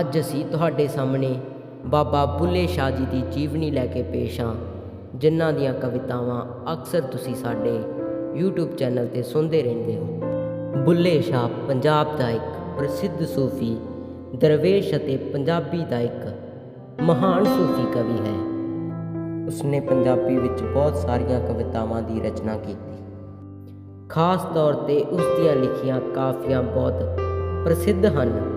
ਅੱਜ ਅਸੀਂ ਤੁਹਾਡੇ ਸਾਹਮਣੇ ਬਾਬਾ ਬੁੱਲੇ ਸ਼ਾਹ ਜੀ ਦੀ ਜੀਵਨੀ ਲੈ ਕੇ ਪੇਸ਼ ਹਾਂ, ਜਿਨ੍ਹਾਂ ਦੀਆਂ ਕਵਿਤਾਵਾਂ ਅਕਸਰ ਤੁਸੀਂ ਸਾਡੇ YouTube ਚੈਨਲ ਤੇ ਸੁਣਦੇ ਰਹਿੰਦੇ ਹੋ। ਬੁੱਲੇ ਸ਼ਾਹ ਪੰਜਾਬ ਦਾ ਇੱਕ ਪ੍ਰਸਿੱਧ ਸੂਫੀ, ਦਰਵੇਸ਼ ਅਤੇ ਪੰਜਾਬੀ ਦਾ ਇੱਕ ਮਹਾਨ ਸੂਫੀ ਕਵੀ ਹੈ। ਉਸਨੇ ਪੰਜਾਬੀ ਵਿੱਚ ਬਹੁਤ ਸਾਰੀਆਂ ਕਵਿਤਾਵਾਂ ਦੀ ਰਚਨਾ ਕੀਤੀ। ਖਾਸ ਤੌਰ ਤੇ ਉਸ ਦੀਆਂ ਲਿਖੀਆਂ ਕਾਫੀਆਂ ਬਹੁਤ ਪ੍ਰਸਿੱਧ ਹਨ।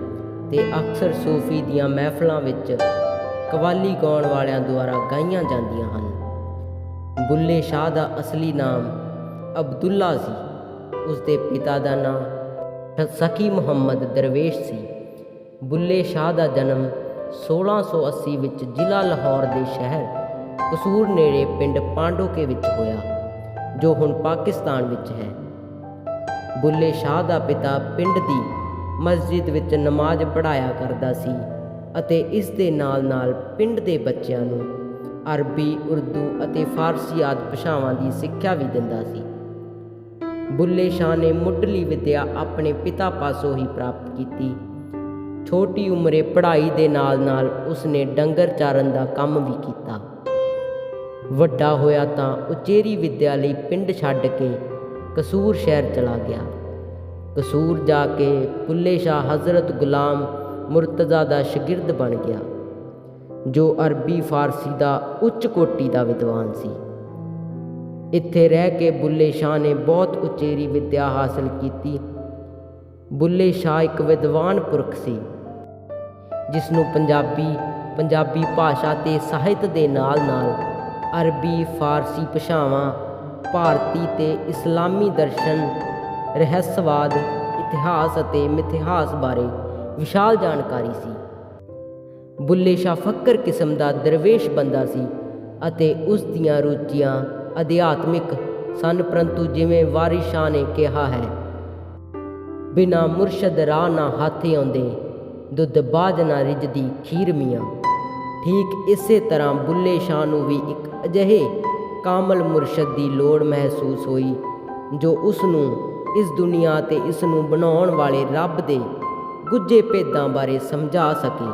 ਤੇ ਅਕਸਰ ਸੂਫੀ ਦੀਆਂ ਮਹਿਫਲਾਂ ਵਿੱਚ ਕਵਾਲੀ ਗਾਉਣ ਵਾਲਿਆਂ ਦੁਆਰਾ ਗਾਈਆਂ ਜਾਂਦੀਆਂ ਹਨ। ਬੁੱਲੇ ਸ਼ਾਹ ਦਾ ਅਸਲੀ ਨਾਮ ਅਬਦੁੱਲਾ ਸੀ। ਉਸ ਦੇ ਪਿਤਾ ਦਾ ਨਾਮ ਸਕੀ ਮੁਹੰਮਦ ਦਰਵੇਸ਼ ਸੀ। ਬੁੱਲੇ ਸ਼ਾਹ ਦਾ ਜਨਮ 1680 ਵਿੱਚ ਜ਼ਿਲ੍ਹਾ ਲਾਹੌਰ ਦੇ ਸ਼ਹਿਰ ਕਸੂਰ ਨੇੜੇ ਪਿੰਡ ਪਾਂਡੋਕੇ ਵਿੱਚ ਹੋਇਆ, ਜੋ ਹੁਣ ਪਾਕਿਸਤਾਨ ਵਿੱਚ ਹੈ। ਬੁੱਲੇ ਸ਼ਾਹ ਦਾ ਪਿਤਾ ਪਿੰਡ ਦੀ ਮਸਜਿਦ ਵਿੱਚ ਨਮਾਜ਼ ਪੜ੍ਹਾਇਆ ਕਰਦਾ ਸੀ ਅਤੇ ਇਸ ਦੇ ਨਾਲ-ਨਾਲ ਪਿੰਡ ਦੇ ਬੱਚਿਆਂ ਨੂੰ ਅਰਬੀ, ਉਰਦੂ ਅਤੇ ਫਾਰਸੀ ਆਦਿ ਭਾਸ਼ਾਵਾਂ ਦੀ ਸਿੱਖਿਆ ਵੀ ਦਿੰਦਾ ਸੀ। ਬੁੱਲੇ ਸ਼ਾਹ ਨੇ ਮੁੱਢਲੀ ਵਿੱਦਿਆ ਆਪਣੇ ਪਿਤਾ ਪਾਸੋਂ ਹੀ ਪ੍ਰਾਪਤ ਕੀਤੀ। ਛੋਟੀ ਉਮਰੇ ਪੜ੍ਹਾਈ ਦੇ ਨਾਲ-ਨਾਲ ਉਸਨੇ ਡੰਗਰ ਚਾਰਨ ਦਾ ਕੰਮ ਵੀ ਕੀਤਾ। ਵੱਡਾ ਹੋਇਆ ਤਾਂ ਉਚੇਰੀ ਵਿੱਦਿਆ ਲਈ ਪਿੰਡ ਛੱਡ ਕੇ ਕਸੂਰ ਸ਼ਹਿਰ ਚਲਾ ਗਿਆ। ਕਸੂਰ ਜਾ ਕੇ ਬੁੱਲੇ ਸ਼ਾਹ ਹਜ਼ਰਤ ਗੁਲਾਮ ਮੁਰਤਜ਼ਾ ਦਾ ਸ਼ਾਗਿਰਦ ਬਣ ਗਿਆ, ਜੋ ਅਰਬੀ ਫਾਰਸੀ ਦਾ ਉੱਚ ਕੋਟੀ ਦਾ ਵਿਦਵਾਨ ਸੀ। ਇੱਥੇ ਰਹਿ ਕੇ ਬੁੱਲੇ ਸ਼ਾਹ ਨੇ ਬਹੁਤ ਉਚੇਰੀ ਵਿੱਦਿਆ ਹਾਸਲ ਕੀਤੀ। ਬੁੱਲੇ ਸ਼ਾਹ ਇੱਕ ਵਿਦਵਾਨ ਪੁਰਖ ਸੀ ਜਿਸ ਨੂੰ ਪੰਜਾਬੀ ਪੰਜਾਬੀ ਭਾਸ਼ਾ ਤੇ ਸਾਹਿਤ ਦੇ ਨਾਲ-ਨਾਲ ਅਰਬੀ, ਫਾਰਸੀ ਭਾਸ਼ਾਵਾਂ, ਭਾਰਤੀ ਤੇ ਇਸਲਾਮੀ ਦਰਸ਼ਨ ਰਹੱਸਵਾਦ, ਇਤਿਹਾਸ ਅਤੇ ਮਿਥਿਹਾਸ ਬਾਰੇ ਵਿਸ਼ਾਲ ਜਾਣਕਾਰੀ ਸੀ। ਬੁੱਲੇ ਸ਼ਾਹ ਫੱਕਰ ਕਿਸਮ ਦਾ ਦਰਵੇਸ਼ ਬੰਦਾ ਸੀ ਅਤੇ ਉਸ ਦੀਆਂ ਰੁਚੀਆਂ ਅਧਿਆਤਮਿਕ ਸਨ, ਪਰੰਤੂ ਜਿਵੇਂ ਵਾਰਿਸ ਸ਼ਾਹ ਨੇ ਕਿਹਾ ਹੈ, ਬਿਨਾ ਮੁਰਸ਼ਦ ਰਾਹ ਨਾ ਹਾਥੇ ਆਉਂਦੇ, ਦੁੱਧ ਬਾਜ ਨਾ ਰਿਜਦੀ ਖੀਰ ਮੀਆਂ। ਠੀਕ ਇਸੇ ਤਰ੍ਹਾਂ ਬੁੱਲੇ ਸ਼ਾਹ ਨੂੰ ਵੀ ਇੱਕ ਅਜਿਹੇ ਕਾਮਲ ਮੁਰਸ਼ਦ ਦੀ ਲੋੜ ਮਹਿਸੂਸ ਹੋਈ, ਜੋ ਉਸ ਨੂੰ ਇਸ ਦੁਨੀਆ ਤੇ ਇਸ ਨੂੰ ਬਣਾਉਣ ਵਾਲੇ ਰੱਬ ਦੇ ਗੁੱਝੇ ਭੇਦਾਂ ਬਾਰੇ ਸਮਝਾ ਸਕੇ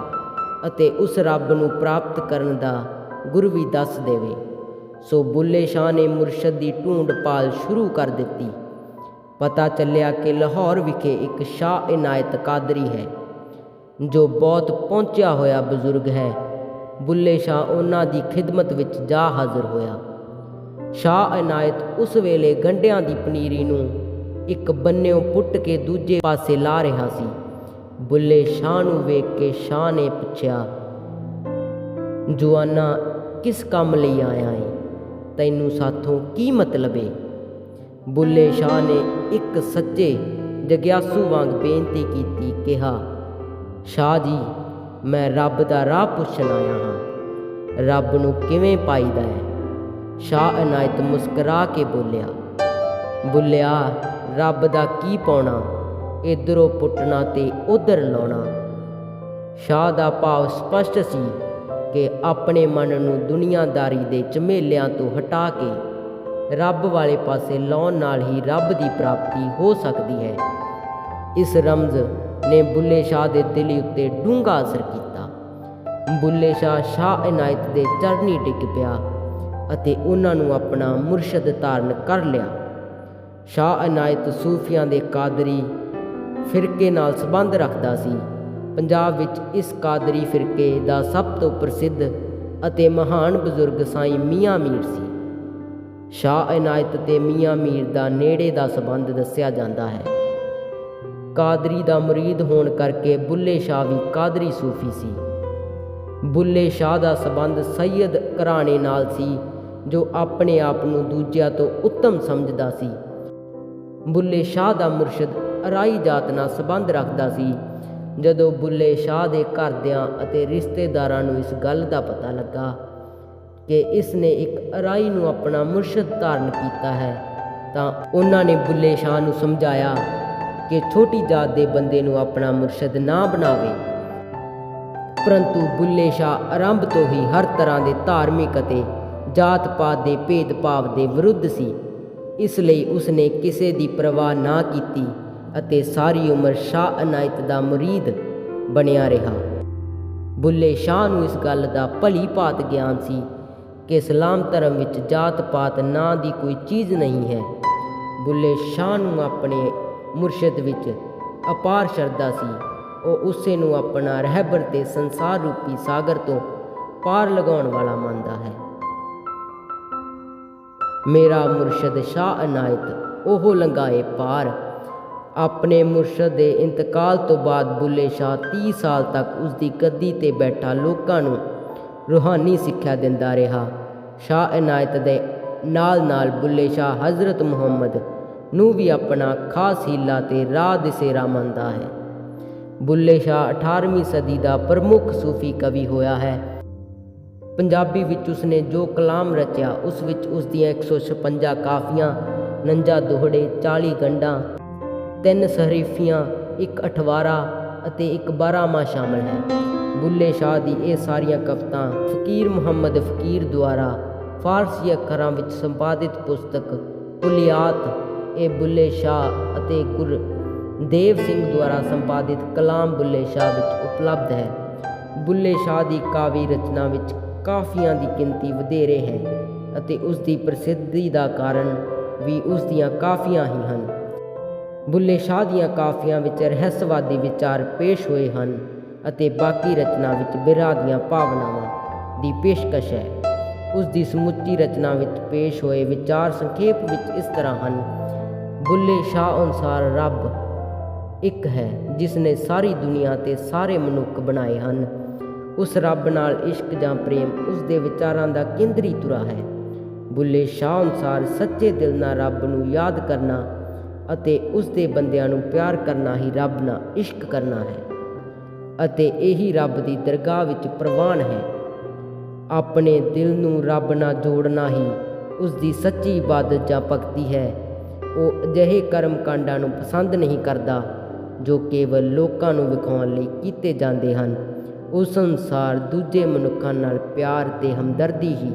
ਅਤੇ ਉਸ ਰੱਬ ਨੂੰ ਪ੍ਰਾਪਤ ਕਰਨ ਦਾ ਗੁਰ ਵੀ ਦੱਸ ਦੇਵੇ। ਸੋ ਬੁੱਲੇ ਸ਼ਾਹ ਨੇ ਮੁਰਸ਼ਦ ਦੀ ਢੂੰਡ ਪਾਲ ਸ਼ੁਰੂ ਕਰ ਦਿੱਤੀ। ਪਤਾ ਚੱਲਿਆ ਕਿ ਲਾਹੌਰ ਵਿਖੇ ਇੱਕ ਸ਼ਾਹ ਇਨਾਇਤ ਕਾਦਰੀ ਹੈ, ਜੋ ਬਹੁਤ ਪਹੁੰਚਿਆ ਹੋਇਆ ਬਜ਼ੁਰਗ ਹੈ। ਬੁੱਲੇ ਸ਼ਾਹ ਉਹਨਾਂ ਦੀ ਖਿਦਮਤ ਵਿੱਚ ਜਾ ਹਾਜ਼ਰ ਹੋਇਆ। ਸ਼ਾਹ ਇਨਾਇਤ ਉਸ ਵੇਲੇ ਗੰਢਿਆਂ ਦੀ ਪਨੀਰੀ ਨੂੰ ਇੱਕ ਬੰਨਿਓ ਪੁੱਟ ਕੇ ਦੂਜੇ ਪਾਸੇ ਲਾ ਰਿਹਾ ਸੀ। ਬੁੱਲੇ ਸ਼ਾਹ ਨੂੰ ਵੇਖ ਕੇ ਸ਼ਾਹ ਨੇ ਪੁੱਛਿਆ ਜਵਾਨਾ ਕਿਸ ਕੰਮ ਲਈ ਆਇਆ ਏ? ਤੈਨੂੰ ਸਾਥੋਂ ਕੀ ਮਤਲਬ ਏ? ਬੁੱਲੇ ਸ਼ਾਹ ਨੇ ਇੱਕ ਸੱਚੇ ਜਗਿਆਸੂ ਵਾਂਗ ਬੇਨਤੀ ਕੀਤੀ, ਕਿਹਾ, ਸ਼ਾਹ ਜੀ, ਮੈਂ ਰੱਬ ਦਾ ਰਾਹ ਪੁੱਛਣ ਆਇਆ ਹਾਂ। ਰੱਬ ਨੂੰ ਕਿਵੇਂ ਪਾਈਦਾ ਹੈ ਸ਼ਾਹ ਅਨਾਇਤ ਮੁਸਕਰਾ ਕੇ ਬੋਲਿਆ, ਬੁੱਲਿਆ ਰੱਬ ਦਾ ਕੀ ਪਾਉਣਾ, ਇਧਰੋਂ ਪੁੱਟਣਾ ਤੇ ਉਧਰ ਲਾਉਣਾ। ਸ਼ਾਹ ਦਾ ਭਾਵ ਸਪਸ਼ਟ ਸੀ ਕਿ ਆਪਣੇ ਮਨ ਨੂੰ ਦੁਨੀਆਦਾਰੀ ਦੇ ਝਮੇਲਿਆਂ ਤੋਂ ਹਟਾ ਕੇ ਰੱਬ ਵਾਲੇ ਪਾਸੇ ਲਾਉਣ ਨਾਲ ਹੀ ਰੱਬ ਦੀ ਪ੍ਰਾਪਤੀ ਹੋ ਸਕਦੀ ਹੈ। ਇਸ ਰਮਜ਼ ਨੇ ਬੁੱਲੇ ਸ਼ਾਹ ਦੇ ਦਿਲ ਉੱਤੇ ਡੂੰਘਾ ਅਸਰ ਕੀਤਾ। ਬੁੱਲੇ ਸ਼ਾਹ ਸ਼ਾਹ ਇਨਾਇਤ ਦੇ ਚਰਨੀ ਡਿੱਗ ਪਿਆ ਅਤੇ ਉਹਨਾਂ ਨੂੰ ਆਪਣਾ ਮੁਰਸ਼ਦ ਧਾਰਨ ਕਰ ਲਿਆ। ਸ਼ਾਹ ਇਨਾਇਤ ਸੂਫੀਆਂ ਦੇ ਕਾਦਰੀ ਫਿਰਕੇ ਨਾਲ ਸੰਬੰਧ ਰੱਖਦਾ ਸੀ। ਪੰਜਾਬ ਵਿੱਚ ਇਸ ਕਾਦਰੀ ਫਿਰਕੇ ਦਾ ਸਭ ਤੋਂ ਪ੍ਰਸਿੱਧ ਅਤੇ ਮਹਾਨ ਬਜ਼ੁਰਗ ਸਾਈਂ ਮੀਆਂ ਮੀਰ ਸੀ। ਸ਼ਾਹ ਇਨਾਇਤ ਤੇ ਮੀਆਂ ਮੀਰ ਦਾ ਨੇੜੇ ਦਾ ਸੰਬੰਧ ਦੱਸਿਆ ਜਾਂਦਾ ਹੈ। ਕਾਦਰੀ ਦਾ ਮੁਰੀਦ ਹੋਣ ਕਰਕੇ ਬੁੱਲੇ ਸ਼ਾਹ ਵੀ ਕਾਦਰੀ ਸੂਫੀ ਸੀ। ਬੁੱਲੇ ਸ਼ਾਹ ਦਾ ਸੰਬੰਧ ਸੈਯਦ ਘਰਾਣੇ ਨਾਲ ਸੀ, ਜੋ ਆਪਣੇ ਆਪ ਨੂੰ ਦੂਜਿਆਂ ਤੋਂ ਉੱਤਮ ਸਮਝਦਾ ਸੀ। ਬੁੱਲੇ ਸ਼ਾਹ ਦਾ ਮੁਰਸ਼ਿਦ ਅਰਾਈ ਜਾਤ ਨਾਲ ਸੰਬੰਧ ਰੱਖਦਾ ਸੀ। ਜਦੋਂ ਬੁੱਲੇ ਸ਼ਾਹ ਦੇ ਘਰਦਿਆਂ ਅਤੇ ਰਿਸ਼ਤੇਦਾਰਾਂ ਨੂੰ ਇਸ ਗੱਲ ਦਾ ਪਤਾ ਲੱਗਾ ਕਿ ਇਸ ਨੇ ਇੱਕ ਅਰਾਈ ਨੂੰ ਆਪਣਾ ਮੁਰਸ਼ਿਦ ਧਾਰਨ ਕੀਤਾ ਹੈ, ਤਾਂ ਉਹਨਾਂ ਨੇ ਬੁੱਲੇ ਸ਼ਾਹ ਨੂੰ ਸਮਝਾਇਆ ਕਿ ਛੋਟੀ ਜਾਤ ਦੇ ਬੰਦੇ ਨੂੰ ਆਪਣਾ ਮੁਰਸ਼ਿਦ ਨਾ ਬਣਾਵੇ। ਪਰੰਤੂ ਬੁੱਲੇ ਸ਼ਾਹ ਆਰੰਭ ਤੋਂ ਹੀ ਹਰ ਤਰ੍ਹਾਂ ਦੇ ਧਾਰਮਿਕ ਅਤੇ ਜਾਤ ਪਾਤ ਦੇ ਭੇਦਭਾਵ ਦੇ ਵਿਰੁੱਧ ਸੀ। ਇਸ ਲਈ ਉਸਨੇ ਕਿਸੇ ਦੀ ਪਰਵਾਹ ਨਾ ਕੀਤੀ ਅਤੇ ਸਾਰੀ ਉਮਰ ਸ਼ਾਹ ਅਨਾਇਤ ਦਾ ਮੁਰੀਦ ਬਣਿਆ ਰਿਹਾ। ਬੁੱਲੇ ਸ਼ਾਹ ਨੂੰ ਇਸ ਗੱਲ ਦਾ ਭਲੀ ਭਾਤ ਗਿਆਨ ਸੀ ਕਿ ਇਸਲਾਮ ਧਰਮ ਵਿੱਚ ਜਾਤ ਪਾਤ ਨਾਂ ਦੀ ਕੋਈ ਚੀਜ਼ ਨਹੀਂ ਹੈ। ਬੁੱਲੇ ਸ਼ਾਹ ਨੂੰ ਆਪਣੇ ਮੁਰਸ਼ਿਦ ਵਿੱਚ ਅਪਾਰ ਸ਼ਰਧਾ ਸੀ। ਉਹ ਉਸੇ ਨੂੰ ਆਪਣਾ ਰਹਿਬਰ ਤੇ ਸੰਸਾਰ ਰੂਪੀ ਸਾਗਰ ਤੋਂ ਪਾਰ ਲਗਾਉਣ ਵਾਲਾ ਮੰਨਦਾ ਹੈ। ਮੇਰਾ ਮੁਰਸ਼ਦ ਸ਼ਾਹ ਅਨਾਇਤ, ਉਹ ਲੰਗਾਏ ਪਾਰ। ਆਪਣੇ ਮੁਰਸ਼ਦ ਦੇ ਇੰਤਕਾਲ ਤੋਂ ਬਾਅਦ ਬੁੱਲੇ ਸ਼ਾਹ 30 ਸਾਲ ਤੱਕ ਉਸ ਦੀ ਗੱਦੀ ਤੇ ਬੈਠਾ ਲੋਕਾਂ ਨੂੰ ਰੂਹਾਨੀ ਸਿੱਖਿਆ ਦਿੰਦਾ ਰਿਹਾ। ਸ਼ਾਹ ਇਨਾਇਤ ਦੇ ਨਾਲ-ਨਾਲ ਬੁੱਲੇ ਸ਼ਾਹ ਹਜ਼ਰਤ ਮੁਹੰਮਦ ਨੂੰ ਵੀ ਆਪਣਾ ਖਾਸ ਹੀਲਾ ਤੇ ਰਾਹ ਦਿਸੇਰਾ ਮੰਨਦਾ ਹੈ। ਬੁੱਲੇ ਸ਼ਾਹ 18ਵੀਂ ਸਦੀ ਦਾ ਪ੍ਰਮੁੱਖ ਸੂਫੀ ਕਵੀ ਹੋਇਆ ਹੈ। ਪੰਜਾਬੀ ਵਿੱਚ ਉਸਨੇ ਜੋ ਕਲਾਮ ਰਚਿਆ, ਉਸ ਵਿੱਚ ਉਸ ਦੀਆਂ 156 ਕਾਫੀਆਂ 49 ਦੋਹੜੇ 40 ਗੰਢਾਂ ਤਿੰਨ ਸਹਰੀਫੀਆਂ ਇੱਕ ਅਠਵਾਰਾ ਅਤੇ ਇੱਕ ਬਾਰਾਮਾ ਸ਼ਾਮਲ ਹੈ। ਬੁੱਲੇ ਸ਼ਾਹ ਦੀ ਇਹ ਸਾਰੀਆਂ ਕਵਿਤਾਂ ਫਕੀਰ ਮੁਹੰਮਦ ਫਕੀਰ ਦੁਆਰਾ ਫਾਰਸੀ ਅੱਖਰਾਂ ਵਿੱਚ ਸੰਪਾਦਿਤ ਪੁਸਤਕ ਕੁਲਿਆਤ, ਇਹ ਬੁੱਲੇ ਸ਼ਾਹ ਅਤੇ ਗੁਰਦੇਵ ਸਿੰਘ ਦੁਆਰਾ ਸੰਪਾਦਿਤ ਕਲਾਮ ਬੁੱਲੇ ਸ਼ਾਹ ਵਿੱਚ ਉਪਲਬਧ ਹੈ। ਬੁੱਲੇ ਸ਼ਾਹ ਦੀ ਕਾਵੀ ਰਚਨਾ ਵਿੱਚ ਕਾਫੀਆਂ ਦੀ ਗਿਣਤੀ ਵਧੇਰੇ ਹੈ ਅਤੇ ਉਸ ਦੀ ਪ੍ਰਸਿੱਧੀ ਦਾ ਕਾਰਨ ਵੀ ਉਸ ਦੀਆਂ ਕਾਫੀਆਂ ਹੀ ਹਨ। ਬੁੱਲੇ ਸ਼ਾਹ ਦੀਆਂ ਕਾਫੀਆਂ ਵਿੱਚ ਰਹੱਸਵਾਦੀ ਵਿਚਾਰ ਪੇਸ਼ ਹੋਏ ਹਨ ਅਤੇ ਬਾਕੀ ਰਚਨਾ ਵਿੱਚ ਬਿਰਹਾ ਦੀਆਂ ਭਾਵਨਾਵਾਂ ਦੀ ਪੇਸ਼ਕਸ਼ ਹੈ। ਉਸ ਦੀ ਸਮੁੱਚੀ ਰਚਨਾ ਵਿੱਚ ਪੇਸ਼ ਹੋਏ ਵਿਚਾਰ ਸੰਖੇਪ ਵਿੱਚ ਇਸ ਤਰ੍ਹਾਂ ਹਨ। ਬੁੱਲੇ ਸ਼ਾਹ ਅਨੁਸਾਰ ਰੱਬ ਇੱਕ ਹੈ ਜਿਸ ਨੇ ਸਾਰੀ ਦੁਨੀਆ ਤੇ ਸਾਰੇ ਮਨੁੱਖ ਬਣਾਏ ਹਨ ਉਸ ਰੱਬ ਨਾਲ ਇਸ਼ਕ ਜਾਂ ਪ੍ਰੇਮ ਉਸ ਦੇ ਵਿਚਾਰਾਂ ਦਾ ਕੇਂਦਰੀ ਧੁਰਾ ਹੈ। ਬੁੱਲੇ ਸ਼ਾਹ ਅਨੁਸਾਰ ਸੱਚੇ ਦਿਲ ਨਾਲ ਰੱਬ ਨੂੰ ਯਾਦ ਕਰਨਾ ਅਤੇ ਉਸ ਦੇ ਬੰਦਿਆਂ ਨੂੰ ਪਿਆਰ ਕਰਨਾ ਹੀ ਰੱਬ ਨਾਲ ਇਸ਼ਕ ਕਰਨਾ ਹੈ ਅਤੇ ਇਹੀ ਰੱਬ ਦੀ ਦਰਗਾਹ ਵਿੱਚ ਪ੍ਰਵਾਨ ਹੈ। ਆਪਣੇ ਦਿਲ ਨੂੰ ਰੱਬ ਨਾਲ ਜੋੜਨਾ ਹੀ ਉਸ ਦੀ ਸੱਚੀ ਇਬਾਦਤ ਜਾਂ ਭਗਤੀ ਹੈ। ਉਹ ਅਜਿਹੇ ਕਰਮ ਕਾਂਡਾਂ ਨੂੰ ਪਸੰਦ ਨਹੀਂ ਕਰਦਾ ਜੋ ਕੇਵਲ ਲੋਕਾਂ ਨੂੰ ਵਿਖਾਉਣ ਲਈ ਕੀਤੇ ਜਾਂਦੇ ਹਨ। ਉਸ ਅਨੁਸਾਰ ਦੂਜੇ ਮਨੁੱਖਾਂ ਨਾਲ ਪਿਆਰ ਤੇ ਹਮਦਰਦੀ ਹੀ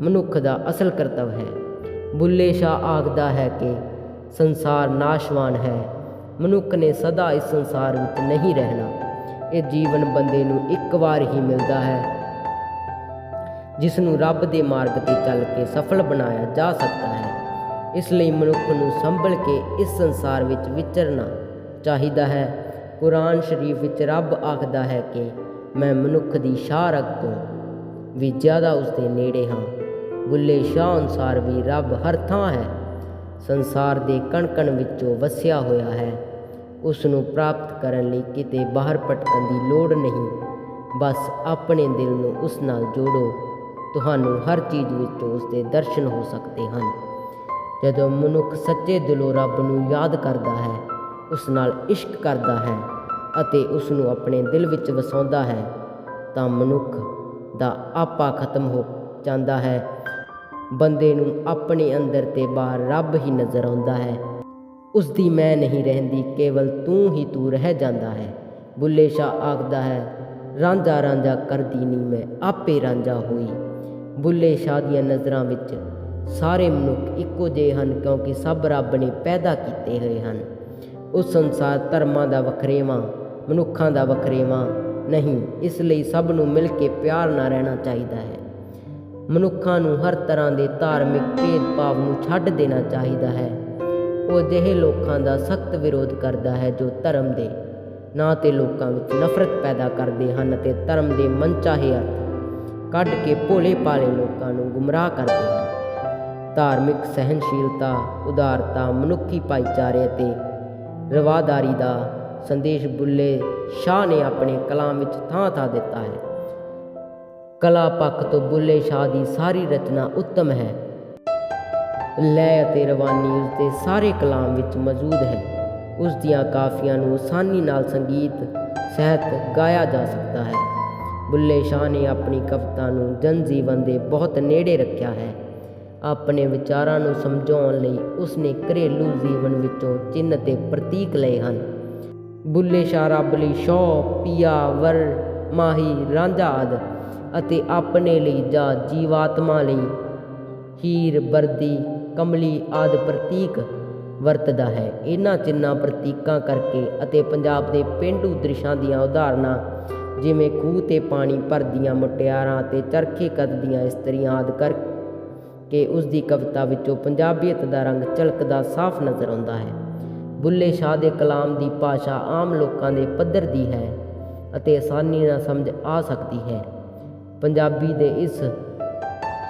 ਮਨੁੱਖ ਦਾ ਅਸਲ ਕਰਤੱਵ ਹੈ। ਬੁੱਲੇ ਸ਼ਾਹ ਆਖਦਾ ਹੈ ਕਿ ਸੰਸਾਰ ਨਾਸ਼ਵਾਨ ਹੈ। ਮਨੁੱਖ ਨੇ ਸਦਾ ਇਸ ਸੰਸਾਰ ਵਿੱਚ ਨਹੀਂ ਰਹਿਣਾ। ਇਹ ਜੀਵਨ ਬੰਦੇ ਨੂੰ ਇੱਕ ਵਾਰ ਹੀ ਮਿਲਦਾ ਹੈ ਜਿਸ ਨੂੰ ਰੱਬ ਦੇ ਮਾਰਗ ਤੇ ਚੱਲ ਕੇ ਸਫਲ ਬਣਾਇਆ ਜਾ ਸਕਦਾ ਹੈ। ਇਸ ਲਈ ਮਨੁੱਖ ਨੂੰ ਸੰਭਲ ਕੇ ਇਸ ਸੰਸਾਰ ਵਿੱਚ ਵਿਚਰਨਾ ਚਾਹੀਦਾ ਹੈ। ਕੁਰਾਨ ਸ਼ਰੀਫ ਵਿੱਚ ਰੱਬ ਆਖਦਾ ਹੈ ਕਿ ਮੈਂ ਮਨੁੱਖ ਦੀ ਸ਼ਾਹ ਰਗ ਤੋਂ ਵੀ ਜ਼ਿਆਦਾ ਉਸ ਦੇ ਨੇੜੇ ਹਾਂ। ਬੁੱਲੇ ਸ਼ਾਹ ਅਨੁਸਾਰ ਵੀ ਰੱਬ ਹਰ ਥਾਂ ਹੈ। ਸੰਸਾਰ ਦੇ ਕਣ-ਕਣ ਵਿੱਚੋਂ ਵਸਿਆ ਹੋਇਆ ਹੈ। ਉਸ ਨੂੰ ਪ੍ਰਾਪਤ ਕਰਨ ਲਈ ਕਿਤੇ ਬਾਹਰ ਭਟਕਣ ਦੀ ਲੋੜ ਨਹੀਂ। ਬਸ ਆਪਣੇ ਦਿਲ ਨੂੰ ਉਸ ਨਾਲ ਜੋੜੋ। ਤੁਹਾਨੂੰ ਹਰ ਚੀਜ਼ ਵਿੱਚੋਂ ਉਸ ਦੇ ਦਰਸ਼ਨ ਹੋ ਸਕਦੇ ਹਨ। ਜਦੋਂ ਮਨੁੱਖ ਸੱਚੇ ਦਿਲੋਂ ਰੱਬ ਨੂੰ ਯਾਦ ਕਰਦਾ ਹੈ, ਉਸ ਨਾਲ ਇਸ਼ਕ ਕਰਦਾ ਹੈ ਅਤੇ ਉਸ ਨੂੰ ਆਪਣੇ ਦਿਲ ਵਿੱਚ ਵਸਾਉਂਦਾ ਹੈ, ਤਾਂ ਮਨੁੱਖ ਦਾ ਆਪਾ ਖਤਮ ਹੋ ਜਾਂਦਾ ਹੈ। ਬੰਦੇ ਨੂੰ ਆਪਣੇ ਅੰਦਰ ਤੇ ਬਾਹਰ ਰੱਬ ਹੀ ਨਜ਼ਰ ਆਉਂਦਾ ਹੈ। ਉਸ ਦੀ ਮੈਂ ਨਹੀਂ ਰਹਿੰਦੀ, ਕੇਵਲ ਤੂੰ ਹੀ ਤੂੰ ਰਹਿ ਜਾਂਦਾ ਹੈ। ਬੁੱਲੇ ਸ਼ਾਹ ਆਖਦਾ ਹੈ, ਰਾਂਝਾ ਰਾਂਝਾ ਕਰਦੀ ਨਹੀਂ ਮੈਂ, ਆਪੇ ਰਾਂਝਾ ਹੋਈ। ਬੁੱਲੇ ਸ਼ਾਹ ਦੀਆਂ ਨਜ਼ਰਾਂ ਵਿੱਚ ਸਾਰੇ ਮਨੁੱਖ ਇੱਕੋ ਜਿਹੇ ਹਨ, ਕਿਉਂਕਿ ਸਭ ਰੱਬ ਨੇ ਪੈਦਾ ਕੀਤੇ ਹੋਏ ਹਨ। ਉਸ ਸੰਸਾਰ ਧਰਮਾਂ ਦਾ ਵਖਰੇਵਾਂ ਮਨੁੱਖਾਂ ਦਾ ਵਖਰੇਵਾਂ ਨਹੀਂ, ਇਸ ਲਈ ਸਭ ਨੂੰ ਮਿਲ ਕੇ ਪਿਆਰ ਨਾਲ ਰਹਿਣਾ ਚਾਹੀਦਾ ਹੈ। ਮਨੁੱਖਾਂ ਨੂੰ ਹਰ ਤਰ੍ਹਾਂ ਦੇ ਧਾਰਮਿਕ ਭੇਦਭਾਵ ਨੂੰ ਛੱਡ ਦੇਣਾ ਚਾਹੀਦਾ ਹੈ। ਉਹ ਅਜਿਹੇ ਲੋਕਾਂ ਦਾ ਸਖਤ ਵਿਰੋਧ ਕਰਦਾ ਹੈ ਜੋ ਧਰਮ ਦੇ ਨਾਂ ਤੇ ਲੋਕਾਂ ਵਿੱਚ ਨਫ਼ਰਤ ਪੈਦਾ ਕਰਦੇ ਹਨ ਅਤੇ ਧਰਮ ਦੇ ਮਨਚਾਹੇ ਅਰਥ ਕੱਢ ਕੇ ਭੋਲੇ ਭਾਲੇ ਲੋਕਾਂ ਨੂੰ ਗੁੰਮਰਾਹ ਕਰਦੇ ਹਨ। ਧਾਰਮਿਕ ਸਹਿਨਸ਼ੀਲਤਾ ਉਦਾਰਤਾ, ਮਨੁੱਖੀ ਭਾਈਚਾਰੇ ਅਤੇ ਰਵਾਦਾਰੀ ਦਾ ਸੰਦੇਸ਼ ਬੁੱਲੇ ਸ਼ਾਹ ਨੇ ਆਪਣੇ ਕਲਾਮ ਵਿੱਚ ਥਾਂ-ਥਾਂ ਦਿੱਤਾ ਹੈ। ਕਲਾ ਪੱਖ ਤੋਂ ਬੁੱਲੇ ਸ਼ਾਹ ਦੀ ਸਾਰੀ ਰਚਨਾ ਉੱਤਮ ਹੈ। ਲੈ ਅਤੇ ਰਵਾਨੀ ਉਸ ਦੇ ਸਾਰੇ ਕਲਾਮ ਵਿੱਚ ਮੌਜੂਦ ਹੈ। ਉਸ ਦੀਆਂ ਕਾਫੀਆਂ ਨੂੰ ਆਸਾਨੀ ਨਾਲ ਸੰਗੀਤ, ਸਹਿਤ ਗਾਇਆ ਜਾ ਸਕਦਾ ਹੈ। ਬੁੱਲੇ ਸ਼ਾਹ ਨੇ ਆਪਣੀ ਕਵਿਤਾ ਨੂੰ ਜਨ ਜੀਵਨ ਦੇ ਬਹੁਤ ਨੇੜੇ ਰੱਖਿਆ ਹੈ। ਆਪਣੇ ਵਿਚਾਰਾਂ ਨੂੰ ਸਮਝਾਉਣ ਲਈ ਉਸਨੇ ਘਰੇਲੂ ਜੀਵਨ ਵਿੱਚੋਂ ਚਿੰਨ੍ਹ ਤੇ ਪ੍ਰਤੀਕ ਲਏ ਹਨ। ਬੁੱਲੇ ਸ਼ਾਹ, ਰੱਬ ਲਈ ਸ਼ੌ ਪੀਆ, ਵਰ, ਮਾਹੀ, ਰਾਂਝਾ ਆਦਿ ਅਤੇ ਆਪਣੇ ਲਈ ਜਾਂ ਜੀਵਾਤਮਾ ਲਈ ਹੀਰ ਬਰਦੀ ਕਮਲੀ ਆਦਿ ਪ੍ਰਤੀਕ ਵਰਤਦਾ ਹੈ। ਇਹਨਾਂ ਚਿੰਨਾਂ ਪ੍ਰਤੀਕਾਂ ਕਰਕੇ ਅਤੇ ਪੰਜਾਬ ਦੇ ਪੇਂਡੂ ਦ੍ਰਿਸ਼ਾਂ ਦੀਆਂ ਉਦਾਹਰਨਾਂ ਜਿਵੇਂ ਖੂਹ ਤੇ ਪਾਣੀ ਭਰਦੀਆਂ ਮੁਟਿਆਰਾਂ ਤੇ ਚਰਖੇ ਕੱਤਦੀਆਂ ਇਸਤਰੀਆਂ ਆਦਿ ਕਰ ਕਿ ਉਸ ਦੀ ਕਵਿਤਾ ਵਿੱਚੋਂ ਪੰਜਾਬੀਅਤ ਦਾ ਰੰਗ ਝਲਕਦਾ ਸਾਫ਼ ਨਜ਼ਰ ਆਉਂਦਾ ਹੈ। ਬੁੱਲੇ ਸ਼ਾਹ ਦੇ ਕਲਾਮ ਦੀ ਭਾਸ਼ਾ ਆਮ ਲੋਕਾਂ ਦੇ ਪੱਧਰ ਦੀ ਹੈ ਅਤੇ ਆਸਾਨੀ ਨਾਲ ਸਮਝ ਆ ਸਕਦੀ ਹੈ। ਪੰਜਾਬੀ ਦੇ ਇਸ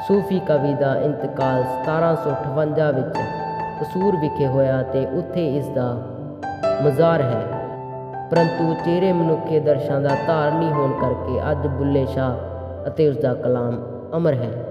ਸੂਫੀ ਕਵੀ ਦਾ ਇੰਤਕਾਲ 1758 ਵਿੱਚ ਕਸੂਰ ਵਿਖੇ ਹੋਇਆ ਤੇ ਉੱਥੇ ਇਸ ਦਾ ਮਜ਼ਾਰ ਹੈ। ਪਰੰਤੂ ਚਿਹਰੇ ਮਨੁੱਖੇ ਦਰਸ਼ਾਂ ਦਾ ਧਾਰਨੀ ਹੋਣ ਕਰਕੇ ਅੱਜ ਬੁੱਲੇ ਸ਼ਾਹ ਅਤੇ ਉਸ ਦਾ ਕਲਾਮ ਅਮਰ ਹੈ।